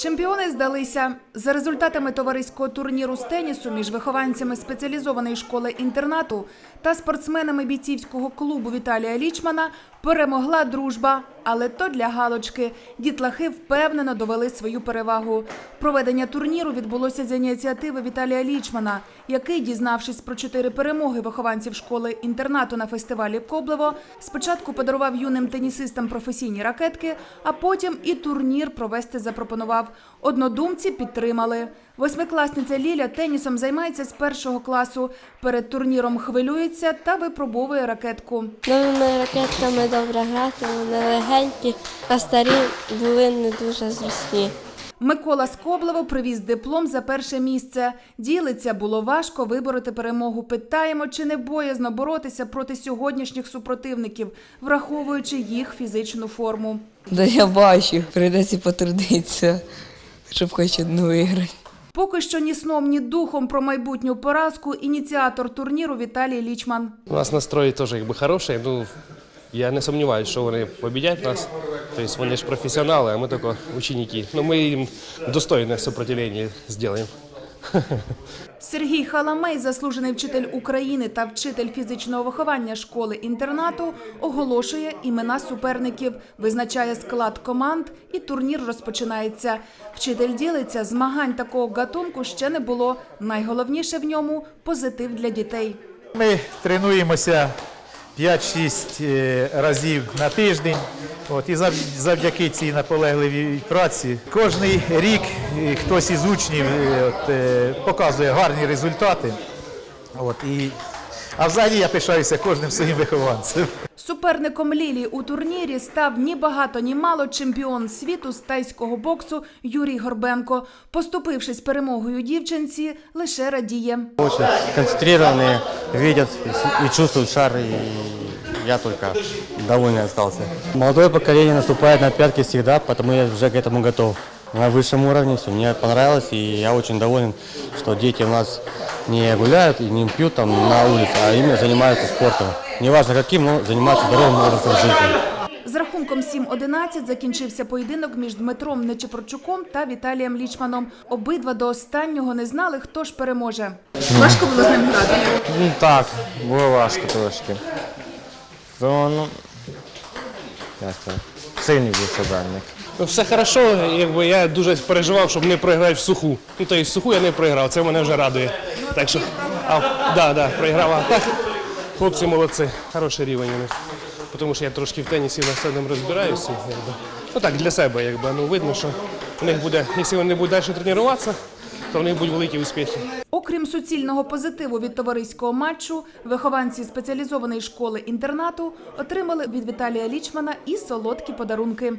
Чемпіони здалися. За результатами товариського турніру з тенісу між вихованцями спеціалізованої школи інтернату та спортсменами бійцівського клубу Віталія Лічмана перемогла дружба, але то для галочки. Дітлахи впевнено довели свою перевагу. Проведення турніру відбулося з ініціативи Віталія Лічмана, який, дізнавшись про чотири перемоги вихованців школи інтернату на фестивалі Коблево, спочатку подарував юним тенісистам професійні ракетки, а потім і турнір провести запропонував. Однодумці підтримали. Восьмикласниця Ліля тенісом займається з першого класу. Перед турніром хвилюється та випробовує ракетку. Новими ракетками добре грати, вони легенькі, а старі були не дуже зручні. Микола Скоблево привіз диплом за перше місце. Ділиться, було важко вибороти перемогу. Питаємо, чи не боязно боротися проти сьогоднішніх супротивників, враховуючи їх фізичну форму. Да я бачу, прийдеться потрудитися, щоб хоч одну виграти. Поки що ні сном, ні духом про майбутню поразку ініціатор турніру Віталій Лічман. У нас настрой теж якби хороший. Ну я не сумніваюся, що вони побідять нас. Тобто вони ж професіонали, а ми тільки ученики. Ну ми їм достойне сопротивлення зробимо. Сергій Халамей, заслужений вчитель України та вчитель фізичного виховання школи інтернату, оголошує імена суперників, визначає склад команд, і турнір розпочинається. Вчитель ділиться, змагань такого гатунку ще не було. Найголовніше в ньому позитив для дітей. Ми тренуємося 5-6 е, разів на тиждень. От, і завдяки цій наполегливій праці кожний рік е, хтось із учнів е, от, показує гарні результати. От, і, а взагалі я пишаюся кожним своїм вихованцем. Суперником Лілі у турнірі став ні багато, ні мало чемпіон світу з тайського боксу Юрій Горбенко. Поступившись перемогою дівчинці, лише радіє. Очень концентрированные, видят и с- и чувствуют шар, и я только довольный остался. Молодое поколение наступает на пятки всегда, потому я уже к этому готов. На высшем уровне все, мне понравилось, и я очень доволен, что дети у нас не гуляют и не пьют там на улице, а именно занимаются спортом. Неважно каким, но занимаются здоровым образом жизни. З рахунком 7-11 закінчився поєдинок між Дмитром Нечепорчуком та Віталієм Лічманом. Обидва до останнього не знали, хто ж переможе. Важко було з ним грати. Ну так, було важко трошки. То, ну, як це, сильний був суперник. Ну, все хорошо, якби я дуже переживав, щоб не програти в суху. Ну тобто в суху я не програв, це мене вже радує. Так що, а, да, да, програв. А так, хлопці молодці, хороший рівень у них. Тому що я трошки в тенісі на себе розбираюся. Якби. Ну так, для себе, якби. Ну видно, що у них буде, якщо вони будуть далі тренуватися, то в них будуть великі успіхи. Окрім суцільного позитиву від товариського матчу, вихованці спеціалізованої школи інтернату отримали від Віталія Лічмана і солодкі подарунки.